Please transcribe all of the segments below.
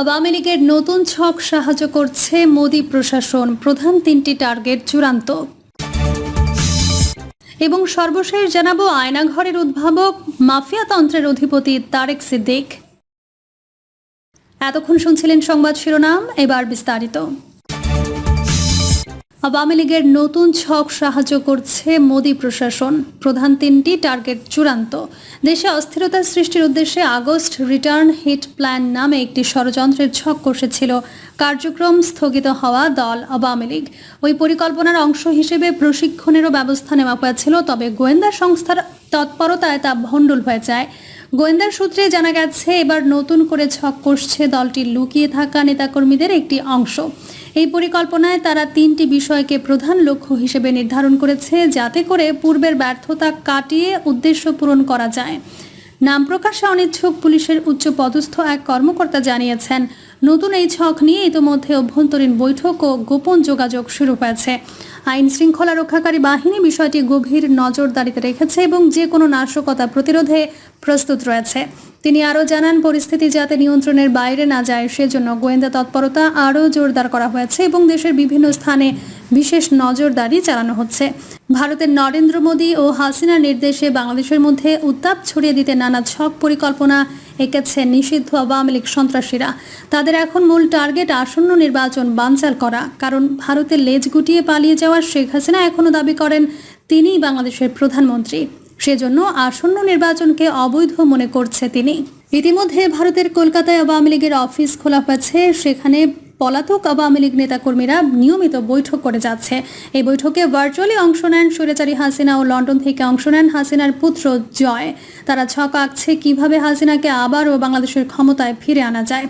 আওয়ামী লীগের নতুন ছক সাহায্য করছে মোদী প্রশাসন। প্রধান তিনটি টার্গেট চূড়ান্ত। এবং সর্বশেষ জানাব আয়নাঘরের উদ্ভাবক, মাফিয়া তন্ত্রের অধিপতি তারেক সিদ্দিক। এতক্ষণ শুনছিলেন সংবাদ শিরোনাম, এবার বিস্তারিত। আওয়ামী লীগের নতুন ছক সাহায্য করছে মোদী প্রশাসন। প্রধান তিনটি টার্গেট চূড়ান্ত। দেশে অস্থিরতা সৃষ্টির উদ্দেশ্যে আগস্ট রিটার্ন হিট প্ল্যান নামে একটি ষড়যন্ত্রের ছক কষেছিল। কার্যক্রম স্থগিত হওয়া দল আওয়ামী লীগ। ওই পরিকল্পনার অংশ হিসেবে প্রশিক্ষণেরও ব্যবস্থা নেওয়া হয়েছিল, তবে গোয়েন্দা সংস্থার তৎপরতায় তা ভণ্ডুল হয়ে যায়। গোয়েন্দার সূত্রে জানা গেছে, এবার নতুন করে ছক কষছে দলটির লুকিয়ে থাকা নেতাকর্মীদের একটি অংশ। এই পরিকল্পনায় তারা তিনটি বিষয়কে প্রধান লক্ষ্য হিসেবে নির্ধারণ করেছে যাতে করে পূর্বের ব্যর্থতা কাটিয়ে উদ্দেশ্য পূরণ করা যায়। নাম প্রকাশে অনিচ্ছুক পুলিশের উচ্চ পদস্থ এক কর্মকর্তা জানিয়েছেন নতুন এই ছক নিয়ে ইতোমধ্যে অভ্যন্তরীণ বৈঠক ও গোপন যোগাযোগ শুরু হয়েছে। আইন শৃঙ্খলা রক্ষাকারী বাহিনী বিষয়টি গভীর নজরদারিতে রেখেছে এবং যে কোনো নাশকতা প্রতিরোধে প্রস্তুত রয়েছে। তিনি আরও জানান, পরিস্থিতি যাতে নিয়ন্ত্রণের বাইরে না যায়, সেজন্য গোয়েন্দা তৎপরতা আরও জোরদার করা হয়েছে এবং দেশের বিভিন্ন স্থানে বিশেষ নজরদারি চালানো হচ্ছে। ভারতের নরেন্দ্র মোদী ও হাসিনার নির্দেশে বাংলাদেশের মধ্যে উত্তাপ ছড়িয়ে দিতে নানা ছক পরিকল্পনা এঁকেছে নিষিদ্ধ আওয়ামী লীগ সন্ত্রাসীরা। তাদের এখন মূল টার্গেট আসন্ন নির্বাচন বানচাল করা। কারণ ভারতের লেজ গুটিয়ে পালিয়ে যাওয়ার শেখ হাসিনা এখনও দাবি করেন তিনি বাংলাদেশের প্রধানমন্ত্রী। সেজন্য আসন্ন নির্বাচনকে অবৈধ মনে করছে তিনি। ইতিমধ্যে ভারতের কলকাতায় আওয়ামী লীগের অফিস খোলা হয়েছে। সেখানে পলাতক আওয়ামী লীগ নেতাকর্মীরা নিয়মিত বৈঠক করে যাচ্ছে। এই বৈঠকে ভার্চুয়ালি অংশ নেন স্বৈরাচারী হাসিনা ও লন্ডন থেকে অংশ নেন হাসিনার পুত্র জয়। তারা ছক আঁকছে কীভাবে হাসিনাকে আবারও বাংলাদেশের ক্ষমতায় ফিরে আনা যায়।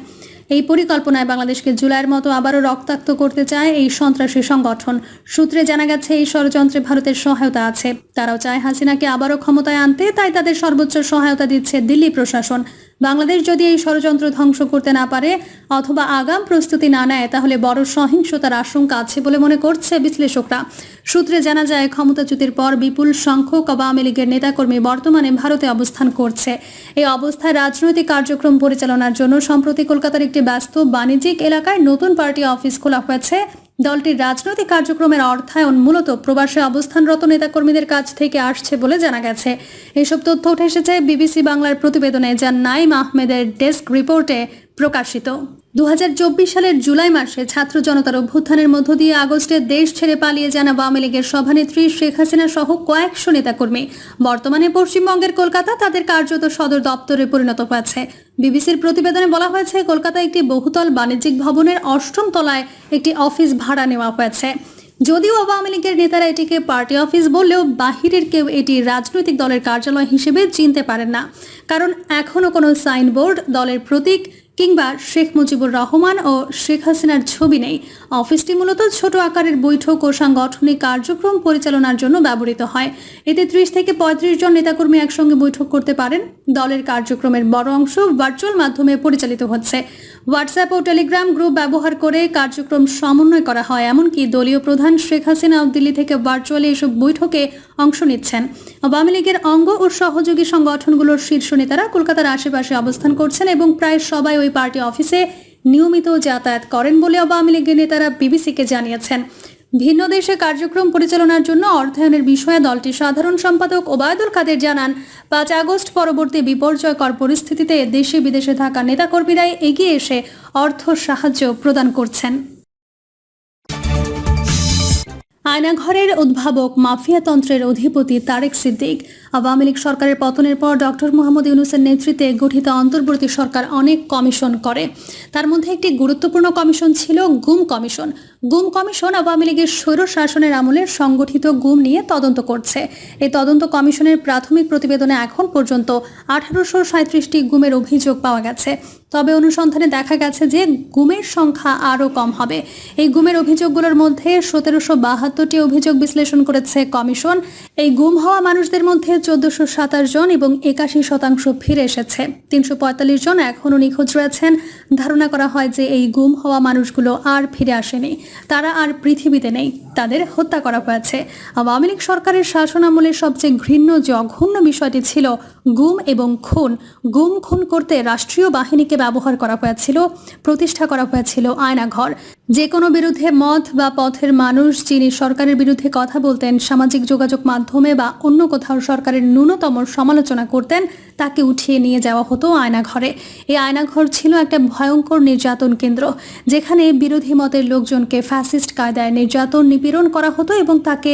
এই পরিকল্পনায় বাংলাদেশকে জুলাইয়ের মতো আবারও রক্তাক্ত করতে চায় এই সন্ত্রাসী সংগঠন। সূত্রে জানা গেছে, এই ষড়যন্ত্রে ভারতের সহায়তা আছে। তারাও চায় হাসিনাকে আবারও ক্ষমতায় আনতে, তাই তাদের সর্বোচ্চ সহায়তা দিচ্ছে দিল্লি প্রশাসন। বাংলাদেশ যদি এই ষড়যন্ত্র ধ্বংস করতে না পারে, অথবা আগাম প্রস্তুতি না নেয়, তাহলে বড় সহিংসতার আশঙ্কা আছে বলে মনে করছে বিশ্লেষকরা। সূত্রে জানা যায়, ক্ষমতাচ্যুতির পর বিপুল সংখ্যক আওয়ামী লীগের নেতাকর্মী বর্তমানে ভারতে অবস্থান করছে। এই অবস্থায় রাজনৈতিক কার্যক্রম পরিচালনার জন্য সম্প্রতি কলকাতার একটি ব্যস্ত বাণিজ্যিক এলাকায় নতুন পার্টি অফিস খোলা হয়েছে। দলটির রাজনৈতিক কার্যক্রমের অর্থায়ন মূলত প্রবাসে অবস্থানরত নেতাকর্মীদের কাছ থেকে আসছে বলে জানা গেছে। এসব তথ্য উঠে এসেছে বিবিসি বাংলার প্রতিবেদনে, যা নাইম আহমেদের ডেস্ক রিপোর্টে প্রকাশিত। দু হাজার চব্বিশ সালের জুলাই মাসে ছাত্র জনতার অভ্যুত্থানের মধ্য দিয়ে আগস্টে দেশ ছেড়ে পালিয়ে যান আওয়ামী লীগের সভানেত্রী শেখ হাসিনা সহ কয়েকশো নেতাকর্মী। বর্তমানে পশ্চিমবঙ্গের কলকাতা তাদের কার্যত সদর দপ্তরে পরিণত হয়েছে। বিবিসির প্রতিবেদনে বলা হয়েছে, কলকাতায় একটি বহুতল বাণিজ্যিক ভবনের অষ্টম তলায় একটি অফিস ভাড়া নেওয়া হয়েছে। যদিও আওয়ামী লীগের নেতারা এটিকে পার্টি অফিস বললেও বাহিরের কেউ এটি রাজনৈতিক দলের কার্যালয় হিসেবে চিনতে পারেন না। কারণ এখনও কোনো সাইনবোর্ড, দলের প্রতীক কিংবা শেখ মুজিবুর রহমান ও শেখ হাসিনার ছবি নেই। অফিসটি মূলত ছোট আকারের বৈঠক ও সাংগঠনিক কার্যক্রম পরিচালনার জন্য ব্যবহৃত হয়। এতে ত্রিশ থেকে পঁয়ত্রিশ জন নেতাকর্মী একসঙ্গে বৈঠক করতে পারেন। দলের কার্যক্রমের বড় অংশ ভার্চুয়াল মাধ্যমে পরিচালিত হচ্ছে। হোয়াটসঅ্যাপ ও টেলিগ্রাম গ্রুপ ব্যবহার করে কার্যক্রম সমন্বয় করা হয়। এমনকি দলীয় প্রধান শেখ হাসিনা দিল্লি থেকে ভার্চুয়ালি এসব বৈঠকে অংশ নিচ্ছেন। আওয়ামী লীগের অঙ্গ ও সহযোগী সংগঠনগুলোর শীর্ষ নেতারা কলকাতার আশেপাশে অবস্থান করছেন এবং প্রায় সবাই ওই পার্টি অফিসে নিয়মিত যাতায়াত করেন বলে আওয়ামী লীগের নেতারা বিবিসিকে জানিয়েছেন। ভিন্ন দেশে কার্যক্রম পরিচালনার জন্য অর্থায়নের বিষয়ে দলটির সাধারণ সম্পাদক ওবায়দুল কাদের জানান, পাঁচ আগস্ট পরবর্তী বিপর্যয়কর পরিস্থিতিতে দেশে বিদেশে থাকা নেতাকর্মীরাই এগিয়ে এসে অর্থ সাহায্য প্রদান করছেন। আয়নাঘরের উদ্ভাবক মাফিয়াতন্ত্রের অধিপতি তারেক সিদ্দিক, আওয়ামী লীগ সরকারের পতনের পর ডক্টর মোহাম্মদ ইউনুসের নেতৃত্বে গঠিত অন্তর্বর্তী সরকার অনেক কমিশন করে। তার মধ্যে একটি গুরুত্বপূর্ণ কমিশন ছিল গুম কমিশন। গুম কমিশন আওয়ামী লীগের স্বৈর শাসনের আমলে সংগঠিত গুম নিয়ে তদন্ত করছে। এই তদন্ত কমিশনের প্রাথমিক প্রতিবেদনে এখন পর্যন্ত আঠারোশো সাঁত্রিশটি গুমের অভিযোগ পাওয়া গেছে। তবে অনুসন্ধানে দেখা গেছে যে গুমের সংখ্যা আরও কম হবে। এই গুমের অভিযোগগুলোর মধ্যে সতেরোশো বাহাত্তরটি অভিযোগ বিশ্লেষণ করেছে কমিশন। এই গুম হওয়া মানুষদের মধ্যে চোদ্দশো সাতাশ জন এবং একাশি শতাংশ ফিরে এসেছে। তিনশো পঁয়তাল্লিশ জন এখনও নিখোঁজ রয়েছেন। ধারণা করা হয় যে এই গুম হওয়া মানুষগুলো আর ফিরে আসেনি। তারা আর পৃথিবীতে নেই। তাদের হত্যা করা হয়েছে। আওয়ামী লীগ সরকারের শাসনামলের সবচেয়ে ঘৃণ্য জঘন্য বিষয়টি ছিল গুম এবং খুন। গুম খুন করতে রাষ্ট্রীয় বাহিনীকে ব্যবহার করা হয়েছিল, প্রতিষ্ঠা করা হয়েছিল আয়নাঘর। যে কোনো বিরুদ্ধে মত বা পথের মানুষ যিনি সরকারের বিরুদ্ধে কথা বলতেন, সামাজিক যোগাযোগ মাধ্যমে বা অন্য কোথাও সরকারের ন্যূনতম সমালোচনা করতেন, তাকে উঠিয়ে নিয়ে যাওয়া হতো আয়নাঘরে। এই আয়নাঘর ছিল একটা ভয়ঙ্কর নির্যাতন কেন্দ্র, যেখানে বিরোধী মতের লোকজনকে ফ্যাসিস্ট কায়দায় নির্যাতন নিপীড়ন করা হতো এবং তাকে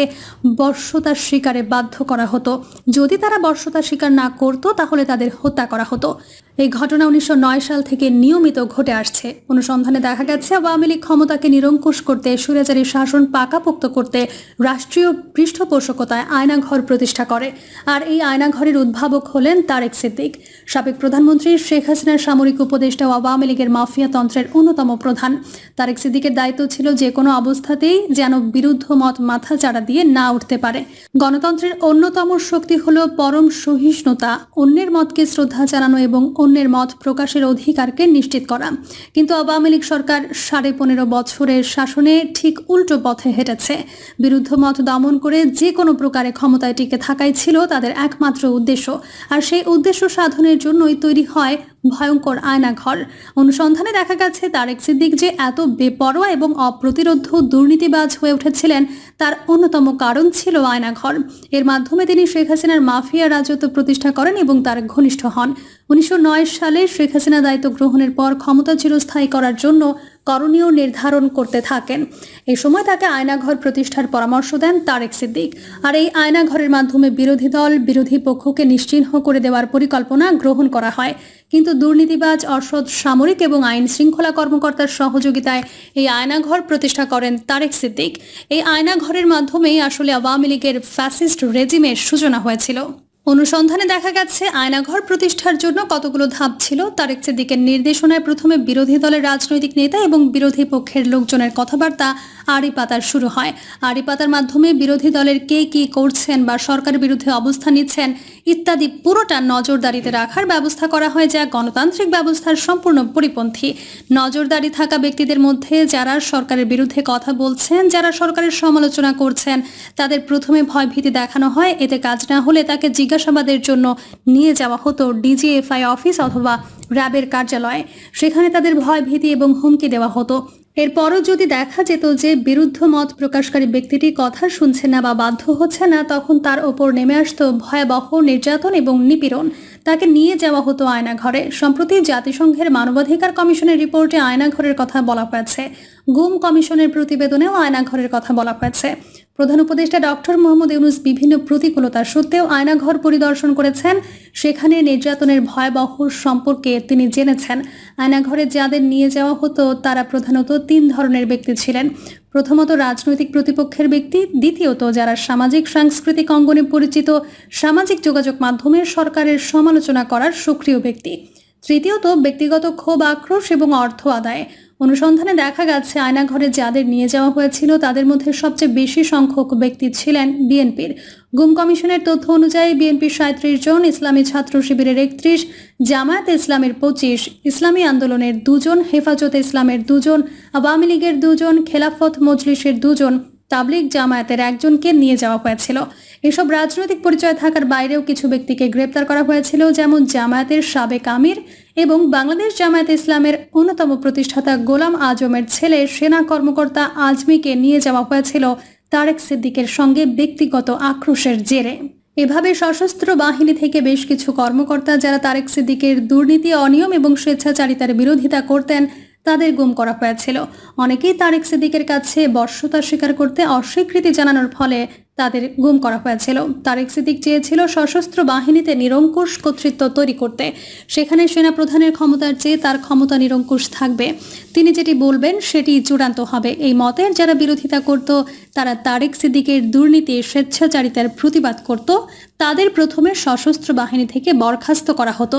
বর্ষতার শিকারে বাধ্য করা হতো। যদি তারা বর্ষতার শিকার না করতো, তাহলে তাদের হত্যা করা হতো। এই ঘটনা উনিশশো নয় সাল থেকে নিয়মিত ঘটে আসছে। অনুসন্ধানে দেখা গেছে, আওয়ামী লীগ ক্ষমতাকে নিরঙ্কুশ করতে সুরেচারী শাসন পাকাপোক্ত করতে রাষ্ট্রীয় পৃষ্ঠপোষকতায় আয়নাঘর প্রতিষ্ঠা করে। আর এই আয়নাঘরের উদ্ভাবক হলেন তারেক সিদ্দিক। সাবেক প্রধানমন্ত্রী শেখ হাসিনার সামরিক উপদেষ্টা আওয়ামী লীগের মাফিয়া তন্ত্রের অন্যতম প্রধান। তারেক সিদ্দিকের দায়িত্ব ছিল যে কোনো অবস্থাতেই যেন বিরুদ্ধ মত মাথা চাড়া দিয়ে না উঠতে পারে। গণতন্ত্রের অন্যতম শক্তি হল পরম সহিষ্ণুতা, অন্যের মতকে শ্রদ্ধা জানানো এবং অন্যের মত প্রকাশের অধিকারকে নিশ্চিত করা। কিন্তু আওয়ামী লীগ সরকার সাড়ে পনেরো বছরের শাসনে ঠিক উল্টো পথে হেঁটেছে। বিরুদ্ধ মত দমন করে যে কোনো প্রকারে ক্ষমতায় টিকে থাকাই ছিল তাদের একমাত্র উদ্দেশ্য। আর সেই উদ্দেশ্য সাধনের জন্যই তৈরি হয় ভয়ঙ্কর আয়নাঘর। অনুসন্ধানে দেখা গেছে, তারেক সিদ্দিক যে এত বেপরোয়া এবং অপ্রতিরোধ দুর্নীতিবাজ হয়ে উঠেছিলেন, তার অন্যতম কারণ ছিল আয়নাঘর। এর মাধ্যমে তিনি শেখ হাসিনার মাফিয়া রাজত্ব প্রতিষ্ঠা করেন এবং তার ঘনিষ্ঠ হন। উনিশশো নয় সালে শেখ হাসিনা দায়িত্ব গ্রহণের পর ক্ষমতা চিরস্থায়ী করার জন্য করণীয় নির্ধারণ করতে থাকেন। এই সময় তাকে আয়নাঘর প্রতিষ্ঠার পরামর্শ দেন তারেক সিদ্দিক। আর এই আয়নাঘরের মাধ্যমে বিরোধী দল, বিরোধী পক্ষকে নিশ্চিহ্ন করে দেওয়ার পরিকল্পনা গ্রহণ করা হয়। কিন্তু দুর্নীতিবাজ, অসৎ, সামরিক এবং আইন শৃঙ্খলা কর্মকর্তার সহযোগিতায় এই আয়নাঘর প্রতিষ্ঠা করেন তারেক সিদ্দিক। এই আয়নাঘরের মাধ্যমেই আসলে আওয়ামী লীগের ফ্যাসিস্ট রেজিমের সূচনা হয়েছিল। অনুসন্ধানে দেখা গেছে, আয়নাঘর প্রতিষ্ঠার জন্য কতগুলো ধাপ ছিল, তারেক সিদ্দিকের নির্দেশনায় প্রথমে বিরোধী দলের রাজনৈতিক নেতা এবং বিরোধী পক্ষের লোকজনের কথাবার্তা আড়ি পাতার শুরু হয়। আড়ি পাতার মাধ্যমে বিরোধী দলের কে কি করছেন বা সরকারের বিরুদ্ধে অবস্থান নিচ্ছেন ইত্যাদি পুরোটা নজরদারিতে রাখার ব্যবস্থা করা হয় যা গণতান্ত্রিক ব্যবস্থার সম্পূর্ণ পরিপন্থী। নজরদারি থাকা ব্যক্তিদের মধ্যে যারা সরকারের বিরুদ্ধে কথা বলছেন, যারা সরকারের সমালোচনা করছেন, তাদের প্রথমে ভয়ভীতি দেখানো হয়, এতে কাজ না হলে তাকে জিজ্ঞাসাবাদের জন্য নিয়ে যাওয়া হতো ডিজিএফআই অফিস অথবা র্যাবের কার্যালয়ে। সেখানে তাদের ভয় ভীতি এবং হুমকি দেওয়া হতো। এরপরও যদি দেখা যেত যে বিরুদ্ধ মত প্রকাশকারী ব্যক্তিটি কথা শুনছে না বা বাধ্য হচ্ছে না, তখন তার ওপর নেমে আসতো ভয়াবহ নির্যাতন এবং নিপীড়ন। তাকে নিয়ে যাওয়া হতো আয়নাঘরে। সম্প্রতি জাতিসংঘের মানবাধিকার কমিশনের রিপোর্টে আয়নাঘরের কথা বলা হয়েছে। গুম কমিশনের প্রতিবেদনেও আয়নাঘরের কথা বলা হয়েছে। প্রধান উপদেষ্টা ডক্টর মোহাম্মদ ইউনুস বিভিন্ন প্রতিকূলতা সত্ত্বেও আয়নাঘর পরিদর্শন করেছেন। সেখানে নির্যাতনের ভয়াবহ সম্পর্কে তিনি জেনেছেন। আয়নাঘরে যাদের নিয়ে যাওয়া হতো, তারা প্রধানত তিন ধরনের ব্যক্তি ছিলেন। প্রথমত রাজনৈতিক প্রতিপক্ষের ব্যক্তি, দ্বিতীয়ত যারা সামাজিক, সাংস্কৃতিক অঙ্গনে পরিচিত, সামাজিক যোগাযোগ মাধ্যমে সরকারের সমালোচনা করার সক্রিয় ব্যক্তি। তৃতীয়ত ব্যক্তিগত ক্ষোভ, আক্রোশ এবং অর্থ আদায়। অনুসন্ধানে দেখা গেছে, আয়নাঘরে যাদের নিয়ে যাওয়া হয়েছিল তাদের মধ্যে সবচেয়ে বেশি সংখ্যক ব্যক্তি ছিলেন বিএনপির। গুম কমিশনের তথ্য অনুযায়ী বিএনপির সাঁত্রিশ জন, ইসলামী ছাত্র শিবিরের একত্রিশ, জামায়াত ইসলামের পঁচিশ, ইসলামী আন্দোলনের দুজন, হেফাজতে ইসলামের দুজন, আওয়ামী লীগের দুজন, খেলাফত মজলিসের দুজন তাবলিগ জামায়াতের একজনকে নিয়ে যাওয়া হয়েছিল। এসব রাজনৈতিক পরিচয় থাকার বাইরেও কিছু ব্যক্তিকে গ্রেপ্তার করা হয়েছিল, যেমন জামায়াতের সাবেক আমির এবং বাংলাদেশ জামায়াত ইসলামের অন্যতম প্রতিষ্ঠাতা গোলাম আজমের ছেলে সেনা কর্মকর্তা আজমিকে নিয়ে যাওয়া হয়েছিল তারেক সিদ্দিকের সঙ্গে ব্যক্তিগত আক্রোশের জেরে। এভাবে সশস্ত্র বাহিনী থেকে বেশ কিছু কর্মকর্তা যারা তারেক সিদ্দিকের দুর্নীতি, অনিয়ম এবং স্বেচ্ছাচারিতার বিরোধিতা করতেন তাদের গুম করা হয়েছিল। অনেকেই তারেক সিদ্দিকের কাছে বর্ষতা স্বীকার করতে অস্বীকৃতি জানানোর ফলে তাদের গুম করা হয়েছিল। তারেক সিদ্দিক চেয়েছিল সশস্ত্র বাহিনীতে নিরঙ্কুশ কর্তৃত্ব তৈরি করতে। সেখানে সেনাপ্রধানের ক্ষমতার চেয়ে তার ক্ষমতা নিরঙ্কুশ থাকবে। তিনি যেটি বলবেন, সেটি চূড়ান্ত হবে। এই মতের যারা বিরোধিতা করত, তারা তারেক সিদ্দিকের দুর্নীতি, স্বেচ্ছাচারিতার প্রতিবাদ করত। তাদের প্রথমে সশস্ত্র বাহিনী থেকে বরখাস্ত করা হতো।